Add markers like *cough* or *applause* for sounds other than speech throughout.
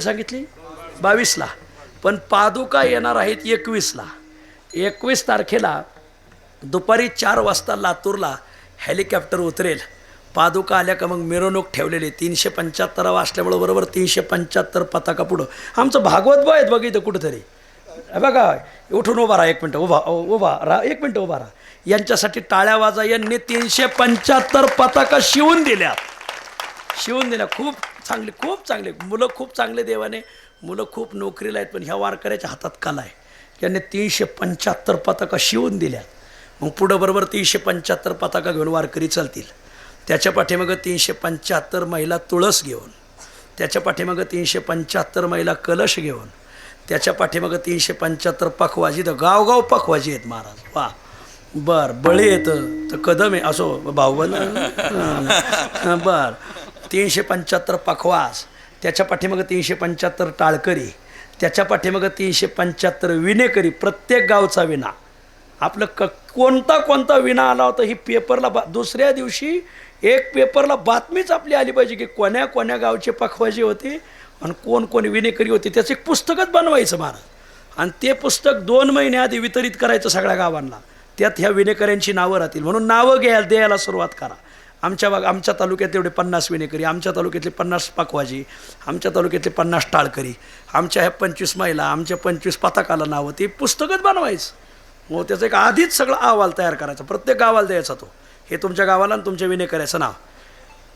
सांगितली? बावीसला. पण पादुका येणार आहेत एकवीसला. एकवीस तारखेला दुपारी चार वाजता लातूरला हेलिकॉप्टर उतरेल. पादुका आल्या का मग मिरवणूक ठेवलेली. तीनशे पंच्याहत्तरावा असल्यामुळं बरोबर तीनशे पंच्याहत्तर पताका पुढं. आमचं भागवत बो आहेत बघ इथं कुठंतरी. बघा उठून उभा राहा एक मिनटं. उभा उभा राहा. एक मिनटं उभा राहा. यांच्यासाठी टाळ्या वाजा यांनी तीनशे पंच्याहत्तर पताका शिवून दिल्या शिवून दिल्या खूप चांगले खूप चांगले. मुलं खूप चांगले देवाने मुलं खूप नोकरीला आहेत पण ह्या वारकऱ्याच्या हातात कला आहे. यांनी तीनशे पंच्याहत्तर पताका शिवून दिल्या मग पुढं बरोबर तीनशे पंच्याहत्तर पताका घेऊन वारकरी चालतील. त्याच्या पाठीमागं तीनशे पंच्याहत्तर महिला तुळस घेऊन त्याच्या पाठीमागं तीनशे पंच्याहत्तर महिला कलश घेऊन त्याच्या पाठीमागं तीनशे पंच्याहत्तर पखवाजी तर गावगाव पखवाजी आहेत महाराज. वा. बर बळी येतं. तर कदम आहे. असो भाऊबंद *laughs* हं, बर. तीनशे पंच्याहत्तर पखवास त्याच्या पाठीमागं तीनशे पंच्याहत्तर टाळकरी त्याच्या पाठीमागं तीनशे पंच्याहत्तर विनेकरी प्रत्येक गावचा विना आपलं क कोणता कोणता विना आला होता ही पेपरला बा दुसऱ्या दिवशी एक पेपरला बातमीच आपली आली पाहिजे की कोण्या कोण्या गावचे पखवाजी होते आणि कोण कोण विनेकरी होते त्याचं एक पुस्तकच बनवायचं महाराज आणि ते पुस्तक दोन महिन्याआधी वितरित करायचं सगळ्या गावांना. त्यात ह्या विनेकऱ्यांची नावं राहतील. म्हणून नावं घ्यायला द्यायला सुरुवात करा. आमच्या भाग आमच्या तालुक्यात एवढे पन्नास विणेकरी आमच्या तालुक्यातले पन्नास पाकवाजी आमच्या तालुक्यातले पन्नास टाळकरी आमच्या ह्या पंचवीस महिला आमच्या पंचवीस पथकाला नावं ते पुस्तकच बनवायचं. मग त्याचं एक आधीच सगळं अहवाल तयार करायचा प्रत्येक गावाला द्यायचा तो. हे तुमच्या गावाला आणि तुमच्या विणेकऱ्याचं नाव.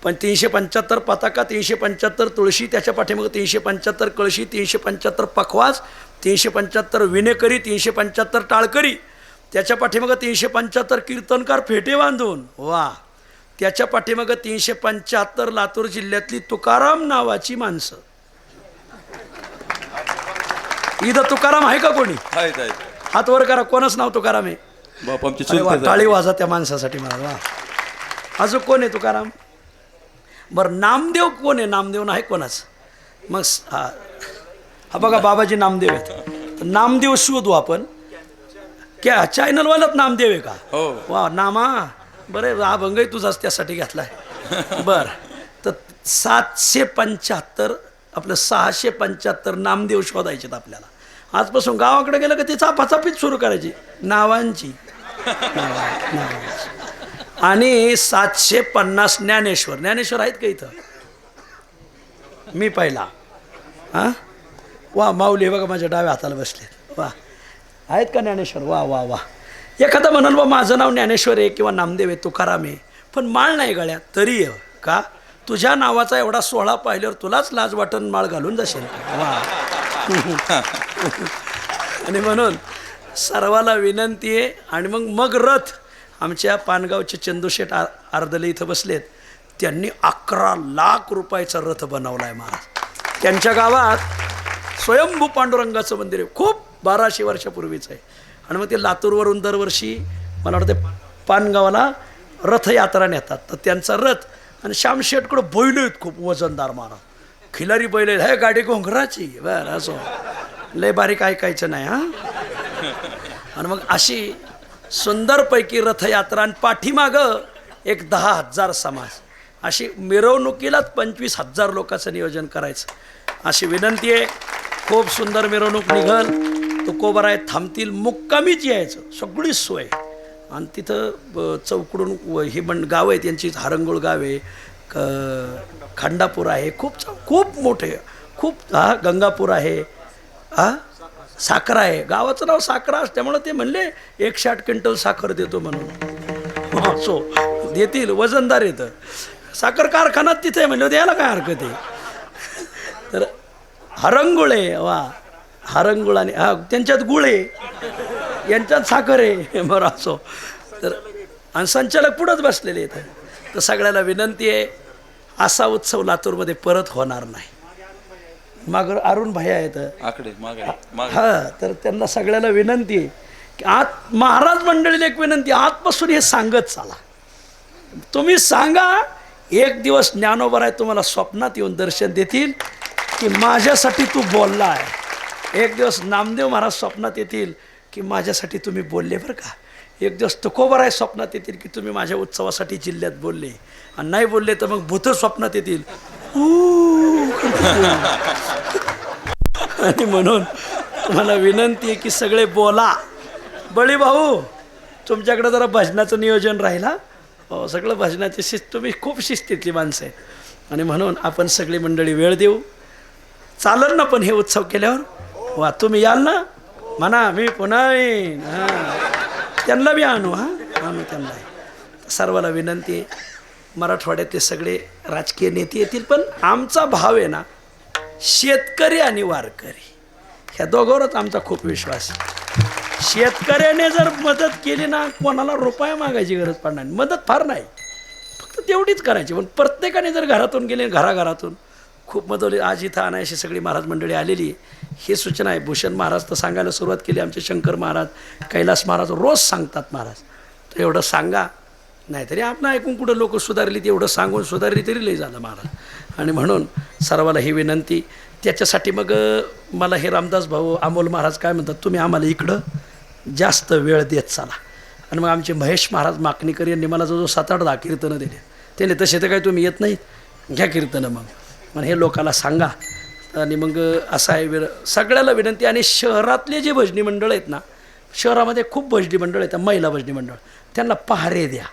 पण तीनशे पंच्याहत्तर पताका तीनशे पंच्याहत्तर तुळशी त्याच्या पाठीमागं तीनशे पंच्याहत्तर कळशी तीनशे पंच्याहत्तर पखवाज तीनशे पंच्याहत्तर विनेकरी तीनशे पंच्याहत्तर टाळकरी त्याच्या पाठीमागं तीनशे पंच्याहत्तर कीर्तनकार फेटे बांधून. वा! त्याच्या पाठीमागं तीनशे पंच्याहत्तर लातूर जिल्ह्यातली तुकाराम नावाची माणसं. इथं तुकाराम आहे का कोणी? हात वर करा कोणच नाव तुकाराम आहे? टाळी वाजा त्या माणसासाठी मला अजून कोण आहे तुकाराम? बरं नामदेव कोण आहे? नामदेव नाही कोणाच. मग हा. बघा बाबाजी नामदेव आहेत. नामदेव शोधू आपण. क्या चॅनलवालाच नामदेव आहे का? हो. वा नामा. बरं हा भंगही तुझाच त्यासाठी घेतलाय. *laughs* बर. तर सातशे पंच्याहत्तर आपलं सहाशे पंच्याहत्तर नामदेव शोधायचे आपल्याला. आजपासून गावाकडे गेलं का ती चापाचापीच सुरू करायची. नावांची. नावा- नावांची. आणि सातशे पन्नास ज्ञानेश्वर. ज्ञानेश्वर आहेत का इथं? मी पहिला. हां? वा माऊली बघा माझ्या डाव्या हाताला बसले वा. आहेत का ज्ञानेश्वर? वा वा वा. एखादा म्हणाल बा माझं नाव ज्ञानेश्वर आहे किंवा नामदेव आहे तुकाराम आहे. पण माळ नाही गळ्यात तरी आहे का? तुझ्या नावाचा एवढा सोहळा पाहिल्यावर तुलाच लाज वाटण माळ घालून जाशील. वा. *laughs* आणि म्हणून सर्वाला विनंती आहे आणि मग मग रथ. आमच्या पानगावचे चंदूशेठ आ आर्दले इथं बसलेत. त्यांनी अकरा लाख रुपयाचा रथ बनवला आहे महाराज. त्यांच्या गावात स्वयंभू पांडुरंगाचं मंदिर आहे. खूप बाराशे वर्षापूर्वीचं आहे. आणि मग ते लातूरवरून दरवर्षी मला वाटतं पानगावाला रथयात्रा नेतात. तर त्यांचा रथ आणि श्यामशेठकडं बैल आहेत खूप वजनदार महाराज खिलारी बैल आहेत. हे गाडी घोंगराची. बरं असो. लय बारीक ऐकायचं नाही हां? आणि मग अशी सुंदरपैकी रथयात्रा आणि पाठीमागं एक दहा हजार समाज. अशी मिरवणुकीलाच पंचवीस हजार लोकांचं नियोजन करायचं. अशी विनंती आहे. खूप सुंदर मिरवणूक निघल. तुकोबराय थांबतील मुक्कामीच यायचं. सगळी सोय. आणि तिथं ब- चौकडून व- हे पण गाव आहेत यांची हरंगोळ गाव आहे. क खंडापूर आहे. खूप खूप मोठे. खूप हा गंगापूर आहे. हा साखर आहे. गावाचं नाव साखरा असल्यामुळं ते म्हणले एकशे आठ क्विंटल साखर देतो म्हणून. सो देतील वजनदार येतं साखर कारखानात तिथे आहे म्हणलं द्यायला काय हरकत आहे? तर हरंगुळे वा. हरंगुळ आणि हा त्यांच्यात गुळ आहे. यांच्यात साखर आहे. *laughs* बरं असो. तर आणि संचालक पुढंच बसलेले आहेत. तर सगळ्याला विनंती आहे असा उत्सव लातूरमध्ये परत होणार नाही. माग अरुण भैया आहेत. हा तर त्यांना सगळ्याला विनंती आहे की आत महाराज मंडळीला एक विनंती आतपासून हे सांगत चाला. तुम्ही सांगा एक दिवस ज्ञानोबर आहे तुम्हाला स्वप्नात येऊन दर्शन देतील की माझ्यासाठी तू बोलला आहे एक दिवस नामदेव महाराज स्वप्नात येतील की माझ्यासाठी तुम्ही बोलले बरं का. एक दिवस तुकोबर आहे स्वप्नात येतील की तुम्ही माझ्या उत्सवासाठी जिल्ह्यात बोलले. आणि नाही बोलले तर मग भूत स्वप्नात येतील. *laughs* आणि म्हणून तुम्हाला विनंती आहे की सगळे बोला. बळी भाऊ तुमच्याकडे जरा भजनाचं नियोजन राहिला. हो सगळं भजनाची शिस्त तुम्ही खूप शिस्तीतली माणसं आहे आणि म्हणून आपण सगळी मंडळी वेळ देऊ. चालेल ना पण हे उत्सव केल्यावर. वा तुम्ही याल ना? म्हणा मी पुन्हा येईन. हां. त्यांना बी आणू हां? आणू त्यांना. सर्वाला विनंती आहे मराठवाड्यातले सगळे राजकीय नेते येतील पण आमचा भाव आहे ना शेतकरी आणि वारकरी. ह्या दोघांवरच आमचा खूप विश्वास आहे. शेतकऱ्याने जर मदत केली ना कोणाला रुपया मागायची गरज पडणार नाही. मदत फार नाही. फक्त तेवढीच करायची. पण प्रत्येकाने जर घरातून गेले घराघरातून खूप मदत आज इथं आणायची सगळी महाराज मंडळी आलेली आहे. ही सूचना आहे. भूषण महाराज तर सांगायला सुरुवात केली आमचे शंकर महाराज कैलास महाराज रोज सांगतात महाराज. तर एवढं सांगा नाहीतरी आपण ऐकून कुठं लोक सुधारली ते एवढं सांगून सुधारली तरी लई झालं महाराज. आणि म्हणून सर्वाला ही विनंती त्याच्यासाठी मग मला हे रामदास भाऊ अमोल महाराज काय म्हणतात तुम्ही आम्हाला इकडं जास्त वेळ देत चाला. आणि मग आमचे महेश महाराज माकणीकर यांनी मला जो सात आठ दहा कीर्तनं दिले. त्याने तसे तर काही तुम्ही येत नाहीत. घ्या कीर्तनं मग. मग हे लोकाला सांगा. आणि मग असं आहे विर सगळ्याला विनंती. आणि शहरातले जे भजनी मंडळ आहेत ना शहरामध्ये खूप भजनी मंडळ आहेत महिला भजनी मंडळ. त्यांना पहारे द्या.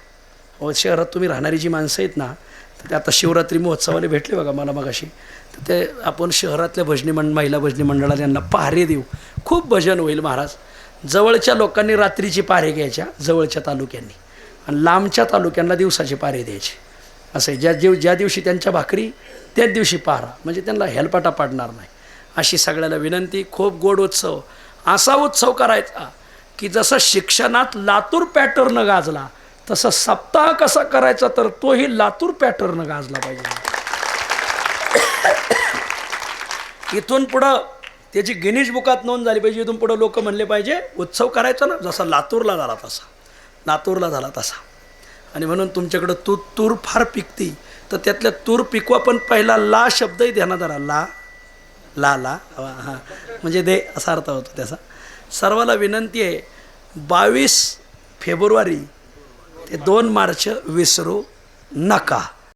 व शहरात तुम्ही राहणारी जी माणसं आहेत ना तर ते आता शिवरात्री महोत्सवाला भेटले बघा मला मगाशी. तर ते आपण शहरातल्या भजनी मंड महिला भजनी मंडळाला यांना पहारे देऊ. खूप भजन होईल महाराज. जवळच्या लोकांनी रात्रीची पारे घ्यायच्या जवळच्या तालुक्यांनी. आणि लांबच्या तालुक्यांना दिवसाचे पारे द्यायचे. असं आहे. ज्या दिव ज्या दिवशी त्यांच्या भाकरी त्याच दिवशी पारा. म्हणजे त्यांना हेलपाटा पाडणार नाही. अशी सगळ्याला विनंती खूप गोड उत्सव. असा उत्सव करायचा की जसं शिक्षणात लातूर पॅटर्न गाजला तसं सप्ताह कसा करायचा तर तोही लातूर पॅटर्न गाजला पाहिजे. इथून पुढं त्याची गिनीज बुकात नोंद झाली पाहिजे इथून पुढं लोक म्हणले पाहिजे उत्सव करायचा ना जसा लातूरला झाला तसा. लातूरला झाला तसा. आणि म्हणून तुमच्याकडं तू तूर फार पिकती. तर त्यातल्या तूर पिकवा पण पहिला ला शब्दही ध्यानात आला ला ला ला. हां. म्हणजे दे असा अर्थ होतो त्याचा. सर्वाला विनंती आहे बावीस फेब्रुवारी ते दोन मार्च विसरू नका.